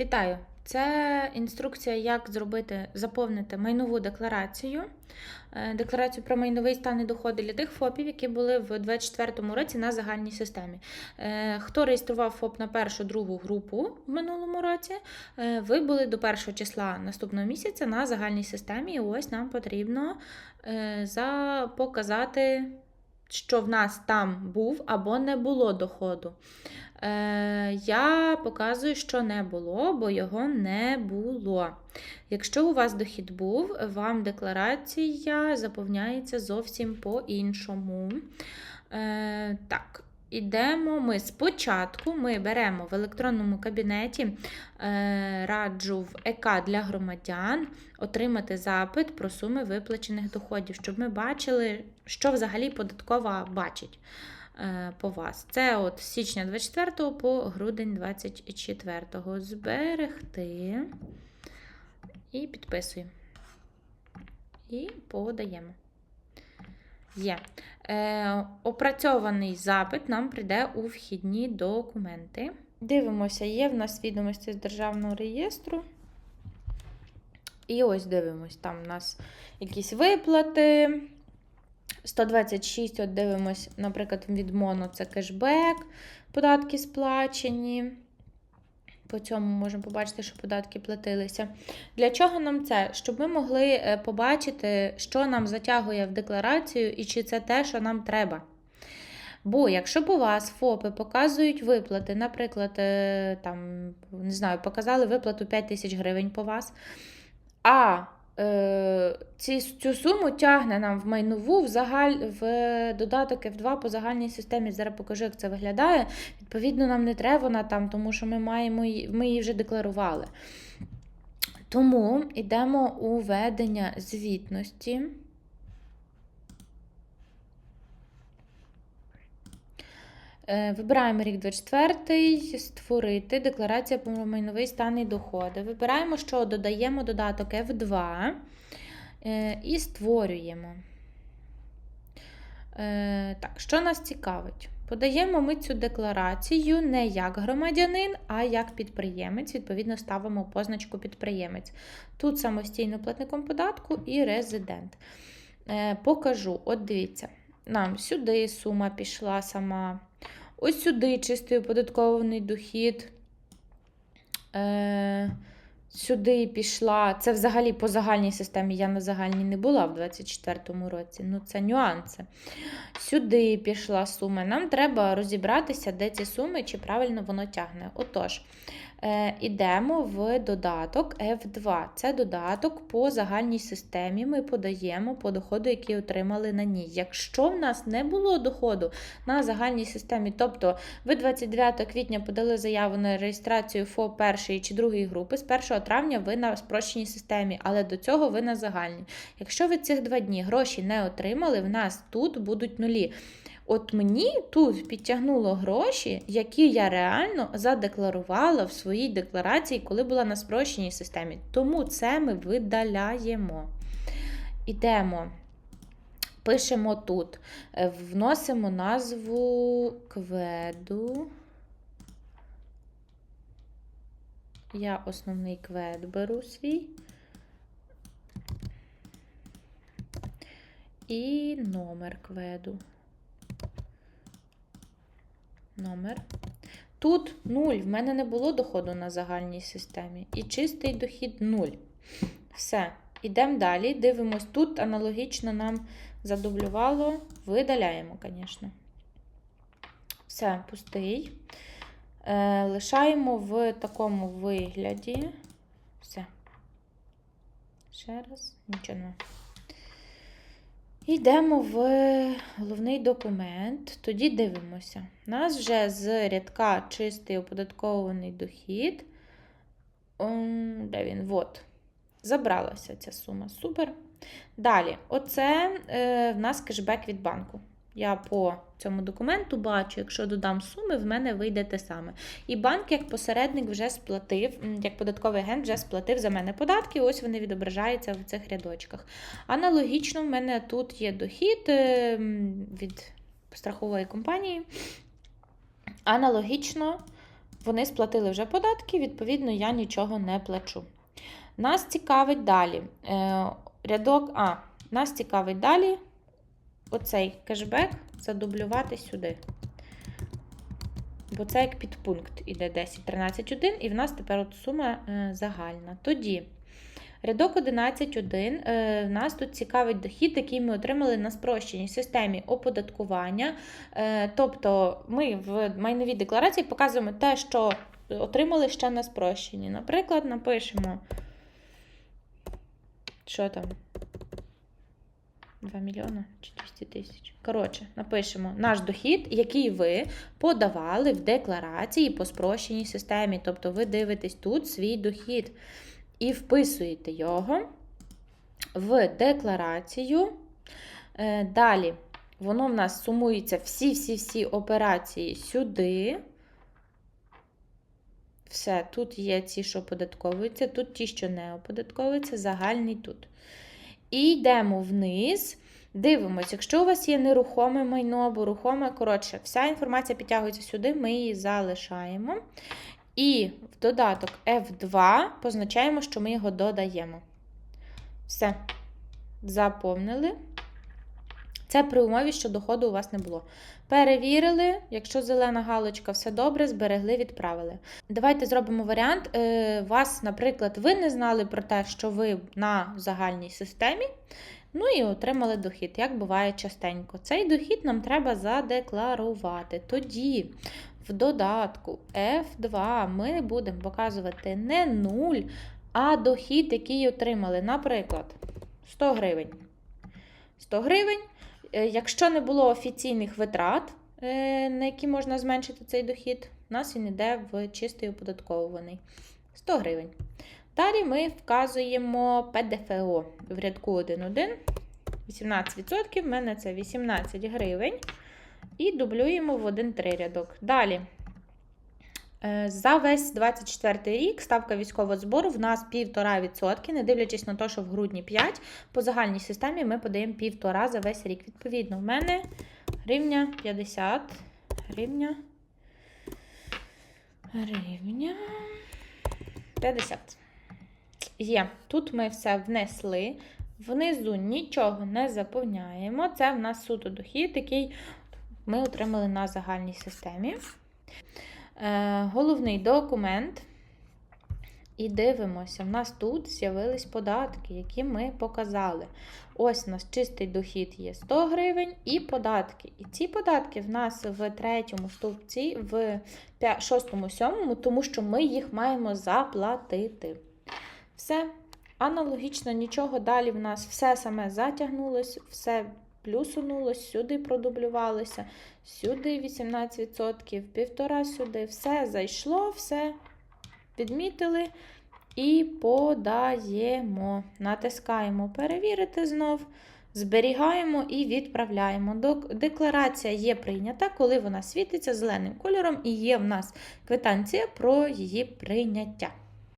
Вітаю! Це інструкція, як зробити, заповнити майнову декларацію. Е, Декларацію про майновий стан і доходи для тих ФОПів, які були в 2024 році на загальній системі. Е, Хто реєстрував ФОП на першу другу групу в минулому році, е, ви були до першого числа наступного місяця на загальній системі. І ось нам потрібно за- показати, що в нас там був або не було доходу. Е, я показую, що не було, бо його не було. Якщо у вас дохід був, вам декларація заповняється зовсім по-іншому. Е, так, ідемо ми спочатку. Ми беремо в електронному кабінеті, е, раджу в ЕК для громадян отримати запит про суми виплачених доходів, щоб ми бачили, що взагалі податкова бачить е, по вас. Це от січня 24 по грудень 24. Зберегти і підписуємо. І подаємо. Є. Е, опрацьований запит нам прийде у вхідні документи. Дивимося, є в нас відомості з Державного реєстру. І ось дивимось, там у нас якісь виплати. 126, от дивимось, наприклад, від Моно це кешбек, податки сплачені. По цьому можемо побачити, що податки платилися. Для чого нам це? Щоб ми могли е, побачити, що нам затягує в декларацію і чи це те, що нам треба. Бо якщо б у вас ФОПи показують виплати, наприклад, е, там, не знаю, показали виплату 5 тисяч гривень по вас, а ці, цю суму тягне нам в майнову в, загаль, в додаток F2 по загальній системі. Зараз покажу, як це виглядає. Відповідно, нам не треба вона там, тому що ми, маємо, ми її вже декларували. Тому йдемо у ведення звітності. Вибираємо рік 24, створити декларація про майновий стан і доходи. Вибираємо, що додаємо додаток F2 е, і створюємо. Е, Так, що нас цікавить? Подаємо ми цю декларацію не як громадянин, а як підприємець. Відповідно, ставимо позначку підприємець. Тут самостійно платником податку і резидент. Е, Покажу, от дивіться, нам сюди сума пішла сама. Ось сюди чистий оподаткований дохід. Е, сюди пішла. Це взагалі по загальній системі. Я на загальній не була в 2024 році. Ну, це нюанси. Сюди пішла сума. Нам треба розібратися, де ці суми, чи правильно воно тягне. Отож, е, ідемо в додаток F2. Це додаток по загальній системі. Ми подаємо по доходу, який отримали на ній. Якщо в нас не було доходу на загальній системі, тобто ви 29 квітня подали заяву на реєстрацію ФОП першої чи другої групи, з 1 травня ви на спрощеній системі, але до цього ви на загальній. Якщо ви цих два дні гроші не отримали, в нас тут будуть нулі. От мені тут підтягнуло гроші, які я реально задекларувала в своїй декларації, коли була на спрощеній системі. Тому це ми видаляємо. Ідемо. Пишемо тут, е, вносимо назву кведу. Я основний квед беру свій. І номер кведу. Номер. Тут 0. В мене не було доходу на загальній системі. І чистий дохід 0. Все. Ідемо далі. Дивимось. Тут аналогічно нам задублювало. Видаляємо, звісно. Все, пустий. Е, лишаємо в такому вигляді. Все. Ще раз. Нічого не. Йдемо в головний документ, тоді дивимося. У нас вже з рядка чистий оподаткований дохід. Де він? Вот. Забралася ця сума. Супер. Далі, оце е, в нас кешбек від банку. Я по цьому документу бачу, якщо додам суми, в мене вийде те саме. І банк, як посередник, вже сплатив, як податковий агент, вже сплатив за мене податки. Ось вони відображаються в цих рядочках. Аналогічно, в мене тут є дохід е, від страхової компанії. Аналогічно вони сплатили вже податки, відповідно, я нічого не плачу. Нас цікавить далі. Е, рядок А. Нас цікавить далі оцей кешбек задублювати сюди. Бо це як підпункт іде 10, 13, 1, і в нас тепер от сума е, загальна. Тоді рядок 11.1 е, в нас тут цікавить дохід, який ми отримали на спрощеній системі оподаткування. Е, тобто ми в майновій декларації показуємо те, що отримали ще на спрощенні. Наприклад, напишемо, що там? 2 мільйони чи 200 тисяч. Коротше, напишемо наш дохід, який ви подавали в декларації по спрощеній системі. Тобто ви дивитесь тут свій дохід і вписуєте його в декларацію. Е, Далі, воно в нас сумується всі-всі-всі операції сюди. Все, тут є ті, що оподатковуються, тут ті, що не оподатковуються, загальний тут. І йдемо вниз. Дивимося, якщо у вас є нерухоме майно або рухоме, коротше, вся інформація підтягується сюди, ми її залишаємо. І в додаток F2 позначаємо, що ми його додаємо. Все. Заповнили. Це при умові, що доходу у вас не було. Перевірили, якщо зелена галочка, все добре, зберегли, відправили. Давайте зробимо варіант. Е, Вас, наприклад, ви не знали про те, що ви на загальній системі, ну і отримали дохід, як буває частенько. Цей дохід нам треба задекларувати. Тоді в додатку F2 ми будемо показувати не 0, а дохід, який отримали. Наприклад, 100 гривень. 100 гривень. Е, Якщо не було офіційних витрат, е, на які можна зменшити цей дохід, у нас він йде в чистий оподатковуваний 100 гривень. Далі ми вказуємо ПДФО в рядку 1.1. 18%, в мене це 18 гривень. І дублюємо в 1.3 рядок. Далі. Е, За весь 24 рік ставка військового збору в нас 1,5%, не дивлячись на те, що в грудні 5, по загальній системі ми подаємо 1,5 за весь рік. Відповідно, в мене гривня 50, гривня, гривня 50. Є. Тут ми все внесли. Внизу нічого не заповняємо. Це в нас суто дохід, який ми отримали на загальній системі. Е, головний документ. І дивимося, в нас тут з'явились податки, які ми показали. Ось у нас чистий дохід є 100 гривень і податки. І ці податки в нас в третьому стовпці, в шостому, сьомому, тому що ми їх маємо заплатити. Все. Аналогічно нічого далі в нас все саме затягнулось, все плюсунулось, сюди продублювалося, сюди 18%, півтора сюди, все зайшло, все відмітили і подаємо. Натискаємо перевірити знов, зберігаємо і відправляємо. Декларація є прийнята, коли вона світиться зеленим кольором, і є в нас квитанція про її прийняття.